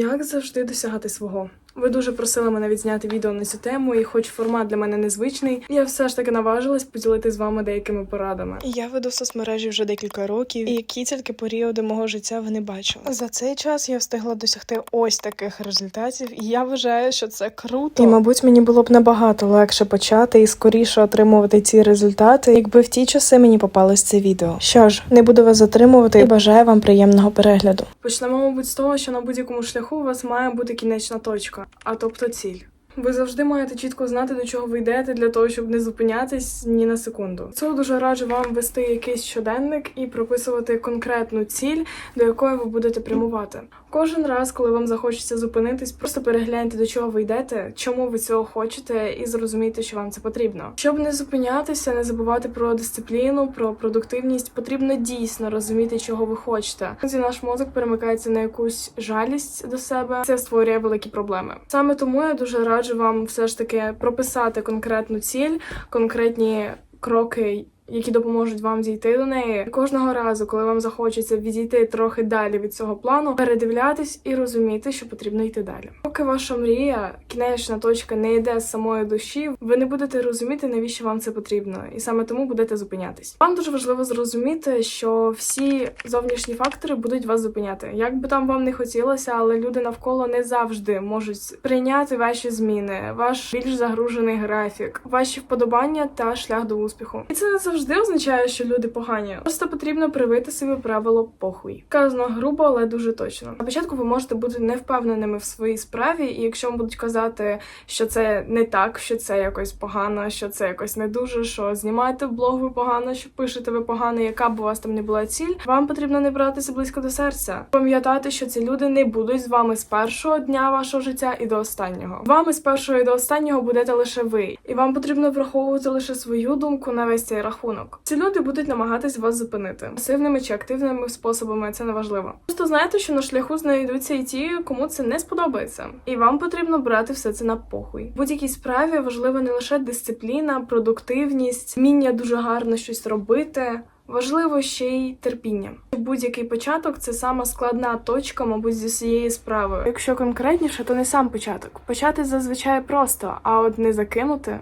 Як завжди досягати свого? Ви дуже просили мене відзняти відео на цю тему, і хоч формат для мене незвичний, я все ж таки наважилась поділити з вами деякими порадами. Я веду соцмережі вже декілька років, і які тільки періоди мого життя ви не бачили. За цей час я встигла досягти ось таких результатів, і я вважаю, що це круто. І, мабуть, мені було б набагато легше почати і скоріше отримувати ці результати, якби в ті часи мені попалось це відео. Що ж, не буду вас затримувати і бажаю вам приємного перегляду. Почнемо, мабуть, з того, що на будь-якому шляху у вас має бути кінечна точка, а тобто ціль. Ви завжди маєте чітко знати, до чого ви йдете, для того, щоб не зупинятись ні на секунду. Цього дуже раджу вам вести якийсь щоденник і прописувати конкретну ціль, до якої ви будете прямувати. Кожен раз, коли вам захочеться зупинитись, просто перегляньте, до чого ви йдете, чому ви цього хочете, і зрозумійте, що вам це потрібно. Щоб не зупинятися, не забувати про дисципліну, про продуктивність, потрібно дійсно розуміти, чого ви хочете. Тоді наш мозок перемикається на якусь жалість до себе. Це створює великі проблеми. Саме тому я дуже раджу вам все ж таки прописати конкретну ціль, конкретні кроки. Які допоможуть вам дійти до неї кожного разу, коли вам захочеться відійти трохи далі від цього плану, передивлятись і розуміти, що потрібно йти далі. Поки ваша мрія, кінечна точка не йде з самої душі, ви не будете розуміти, навіщо вам це потрібно, і саме тому будете зупинятись. Вам дуже важливо зрозуміти, що всі зовнішні фактори будуть вас зупиняти. Як би там вам не хотілося, але люди навколо не завжди можуть прийняти ваші зміни, ваш більш загружений графік, ваші вподобання та шлях до успіху. І це не завжди означає, що люди погані. Просто потрібно привити собі правило похуй. Казано грубо, але дуже точно. На початку ви можете бути невпевненими в своїй справі, і якщо вам будуть казати, що це не так, що це якось погано, що це якось не дуже, що знімаєте блог ви погано, що пишете ви погано, яка б у вас там не була ціль, вам потрібно не братися близько до серця. Пам'ятати, що ці люди не будуть з вами з першого дня вашого життя і до останнього. З Вами з першого і до останнього будете лише ви, і вам потрібно враховувати лише свою думку на весь цей рахунок. Ці люди будуть намагатись вас зупинити пасивними чи активними способами. Це не важливо. Просто знайте, що на шляху знайдуться і ті, кому це не сподобається, і вам потрібно брати все це на похуй. В будь-якій справі важлива не лише дисципліна, продуктивність, вміння дуже гарно щось робити. Важливо ще й терпіння. Будь-який початок це сама складна точка, мабуть, зі всієї справи. Якщо конкретніше, то не сам початок. Почати зазвичай просто, а от не закинути.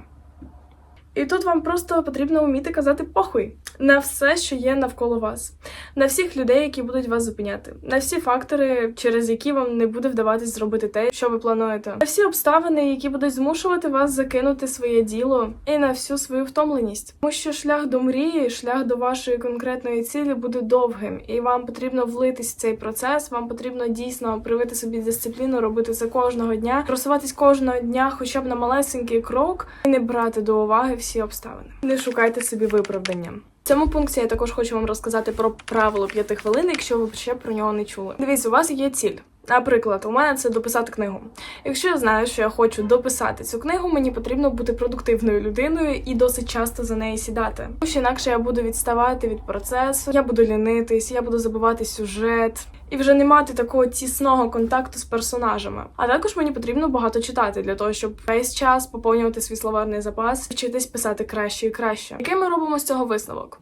І тут вам просто потрібно вміти казати похуй на все, що є навколо вас, на всіх людей, які будуть вас зупиняти, на всі фактори, через які вам не буде вдаватись зробити те, що ви плануєте, на всі обставини, які будуть змушувати вас закинути своє діло, і на всю свою втомленість. Тому що шлях до мрії, шлях до вашої конкретної цілі буде довгим, і вам потрібно влитись в цей процес. Вам потрібно дійсно привити собі дисципліну, робити це кожного дня, просуватись кожного дня, хоча б на малесенький крок, і не брати до уваги всі обставини. Не шукайте собі виправдання. Цьому пункті я також хочу вам розказати про правило п'яти хвилин, якщо ви ще про нього не чули. Дивіться, у вас є ціль. Наприклад, у мене це дописати книгу. Якщо я знаю, що я хочу дописати цю книгу, мені потрібно бути продуктивною людиною і досить часто за неї сідати. Тому що інакше я буду відставати від процесу, я буду лінитись, я буду забувати сюжет і вже не мати такого тісного контакту з персонажами. А також мені потрібно багато читати для того, щоб весь час поповнювати свій словарний запас, вчитись писати краще і краще. Який ми робимо з цього висновок?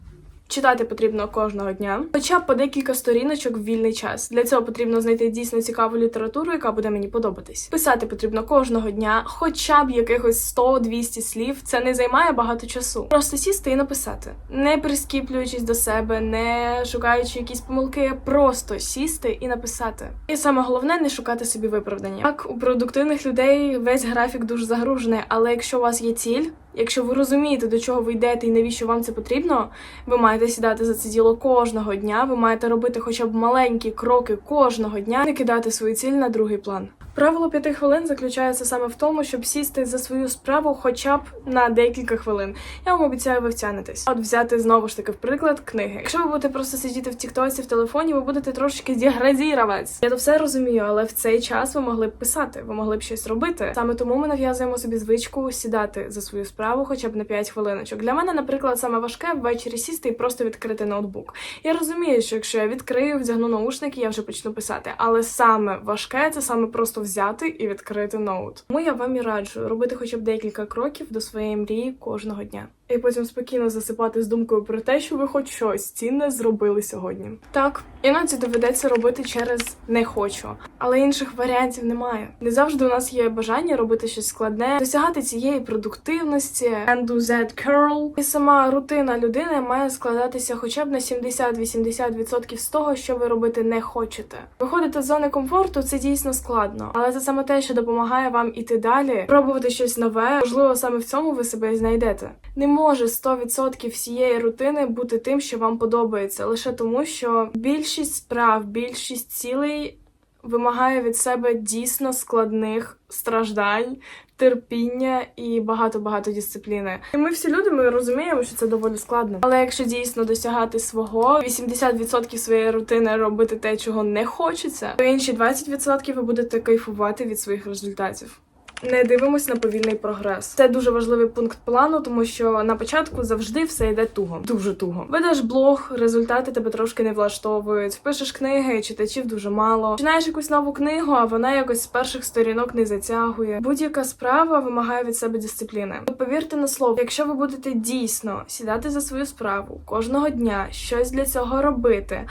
Читати потрібно кожного дня, хоча б по декілька сторіночок в вільний час. Для цього потрібно знайти дійсно цікаву літературу, яка буде мені подобатись. Писати потрібно кожного дня, хоча б якихось 100-200 слів. Це не займає багато часу. Просто сісти і написати, не прискіплюючись до себе, не шукаючи якісь помилки, просто сісти і написати. І саме головне не шукати собі виправдання. Так, у продуктивних людей весь графік дуже загружений, але якщо у вас є ціль. Якщо ви розумієте, до чого ви йдете і навіщо вам це потрібно, ви маєте сідати за це діло кожного дня. Ви маєте робити хоча б маленькі кроки кожного дня, не кидати свою ціль на другий план. Правило п'яти хвилин заключається саме в тому, щоб сісти за свою справу хоча б на декілька хвилин. Я вам обіцяю, ви втягнетесь. От взяти знову ж таки в приклад книги. Якщо ви будете просто сидіти в тіктоці в телефоні, ви будете трошки деградіруватись. Я то все розумію, але в цей час ви могли б писати, ви могли б щось робити. Саме тому ми нав'язуємо собі звичку сідати за свою справу хоча б на 5 хвилиночок. Для мене, наприклад, саме важке ввечері сісти і просто відкрити ноутбук. Я розумію, що якщо я відкрию, вдягну наушники, я вже почну писати. Але саме важке це саме просто взяти і відкрити ноут. Тому я вам і раджу робити хоча б декілька кроків до своєї мрії кожного дня. І потім спокійно засипати з думкою про те, що ви хоч щось цінне зробили сьогодні. Так, іноді доведеться робити через не хочу, але інших варіантів немає. Не завжди у нас є бажання робити щось складне, досягати цієї продуктивності, and do that curl. І сама рутина людини має складатися хоча б на 70-80% з того, що ви робити не хочете. Виходити з зони комфорту це дійсно складно, але це саме те, що допомагає вам іти далі, пробувати щось нове. Можливо, саме в цьому ви себе і знайдете. Може 100% всієї рутини бути тим, що вам подобається, лише тому, що більшість справ, більшість цілей вимагає від себе дійсно складних страждань, терпіння і багато-багато дисципліни. І ми всі люди ми розуміємо, що це доволі складно. Але якщо дійсно досягати свого 80% своєї рутини робити те, чого не хочеться, то інші 20% ви будете кайфувати від своїх результатів. Не дивимось на повільний прогрес. Це дуже важливий пункт плану, тому що на початку завжди все йде туго, дуже туго. Ведеш блог, результати тебе трошки не влаштовують. Пишеш книги, читачів дуже мало. Починаєш якусь нову книгу, а вона якось з перших сторінок не затягує. Будь-яка справа вимагає від себе дисципліни. Повірте на слово, якщо ви будете дійсно сідати за свою справу кожного дня, щось для цього робити,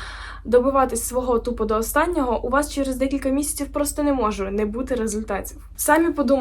добиватись свого тупо до останнього, у вас через декілька місяців просто не може не бути результатів. Самі подумайте,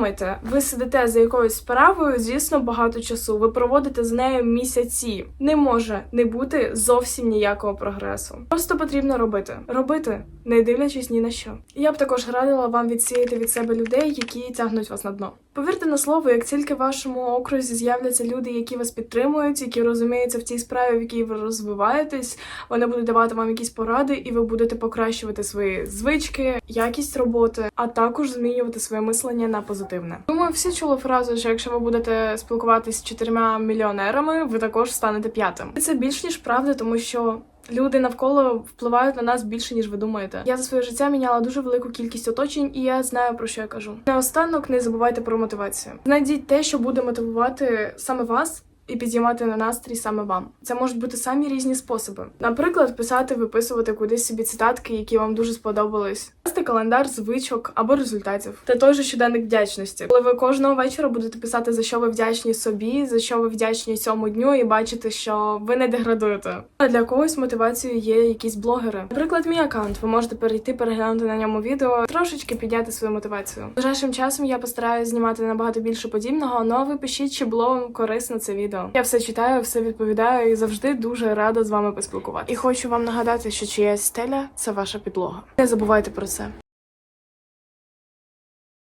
ви сидите за якоюсь справою, звісно, багато часу. Ви проводите з нею місяці. Не може не бути зовсім ніякого прогресу. Просто потрібно робити, робити, не дивлячись ні на що. Я б також радила вам відсіяти від себе людей, які тягнуть вас на дно. Повірте на слово, як тільки в вашому окрузі з'являться люди, які вас підтримують, які розуміються в цій справі, в якій ви розвиваєтесь, вони будуть давати вам якісь поради, і ви будете покращувати свої звички, якість роботи, а також змінювати своє мислення на позитивне. Думаю, всі чули фразу, що якщо ви будете спілкуватись з чотирма мільйонерами, ви також станете п'ятим. Це більш ніж правда, тому що. Люди навколо впливають на нас більше, ніж ви думаєте. Я за своє життя міняла дуже велику кількість оточень, і я знаю про що я кажу. Наостанок не забувайте про мотивацію. Знайдіть те, що буде мотивувати саме вас. І підіймати на настрій саме вам. Це можуть бути самі різні способи. Наприклад, писати, виписувати кудись собі цитатки, які вам дуже сподобались, вести календар звичок або результатів. Та той же щоденник вдячності, коли ви кожного вечора будете писати за що ви вдячні собі, за що ви вдячні цьому дню, і бачите, що ви не деградуєте. А для когось мотивацією є якісь блогери. Наприклад, мій аккаунт. Ви можете перейти, переглянути на ньому відео, трошечки підняти свою мотивацію. Ближайшим часом я постараюсь знімати набагато більше подібного, але ви пишіть, чи було вам корисно це відео. Я все читаю, все відповідаю і завжди дуже рада з вами поспілкуватися. І хочу вам нагадати, що чиясь стеля це ваша підлога. Не забувайте про це.